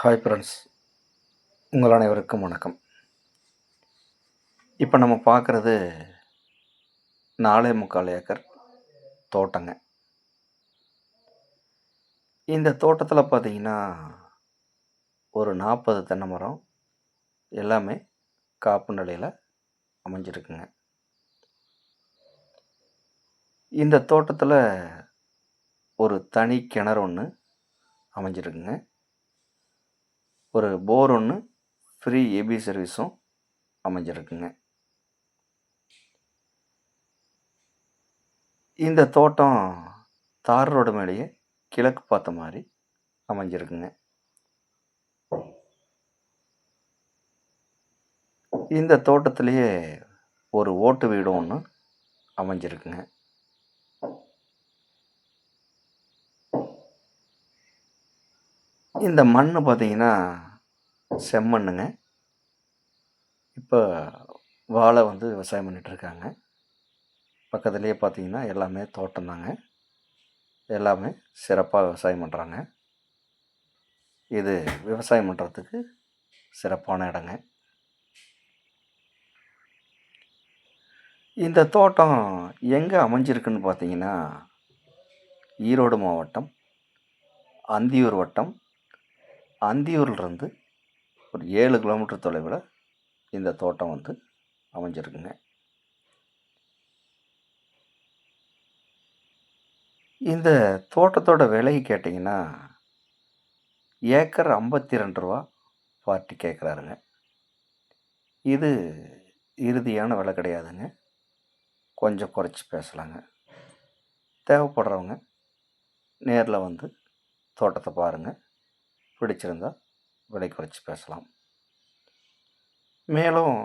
Hi friends உங்கள் அனைவருக்கும் வணக்கம். இப்போ நம்ம பார்க்குறது நாலே முக்கால் ஏக்கர் தோட்டங்க. இந்த தோட்டத்தில் பார்த்தீங்கன்னா ஒரு நாற்பது தென்னை மரம் எல்லாமே காப்பு நிலையில் அமைஞ்சிருக்குங்க. இந்த தோட்டத்தில் ஒரு தனி கிணறு ஒன்று அமைஞ்சிருக்குங்க. ஒரு போர் ஒன்று ஃப்ரீ ஏபி சர்வீஸும் அமைஞ்சிருக்குங்க. இந்த தோட்டம் தார் ரோடு மேலேயே கிழக்கு பார்த்த மாதிரி அமைஞ்சிருக்குங்க. இந்த தோட்டத்திலேயே ஒரு ஓட்டு வீடும் ஒன்று அமைஞ்சிருக்குங்க. இந்த மண் பார்த்திங்கன்னா செம்மண்ணுங்க. இப்போ வாழை வந்து விவசாயம் பண்ணிகிட்ருக்காங்க பக்கத்துலேயே பார்த்திங்கன்னா எல்லாமே தோட்டம்தாங்க எல்லாமே சிறப்பாக விவசாயம் பண்ணுறாங்க இது விவசாயம் பண்ணுறதுக்கு சிறப்பான இடங்க. இந்த தோட்டம் எங்கே அமைஞ்சிருக்குன்னு பார்த்தீங்கன்னா ஈரோடு மாவட்டம் அந்தியூர் வட்டம் அந்தியூர்லேருந்து ஒரு ஏழு கிலோமீட்டர் தொலைவில் இந்த தோட்டம் வந்து அமைஞ்சிருக்குங்க. இந்த தோட்டத்தோட விலை கேட்டிங்கன்னா ஏக்கர் ஐம்பத்தி ரெண்டு ரூபா பார்ட்டி கேட்குறாருங்க இது இறுதியான விலை கிடையாதுங்க. கொஞ்சம் குறைச்சி பேசலாங்க. தேவைப்படுறவங்க நேரில் வந்து தோட்டத்தை பாருங்கள் பிடிச்சிருந்தா விலை குறைச்சி பேசலாம். மேலும்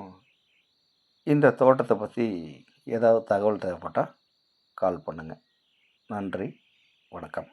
இந்த தோட்டத்தை பற்றி ஏதாவது தகவல் தேவைப்பட்டால் கால் பண்ணுங்கள் நன்றி வணக்கம்.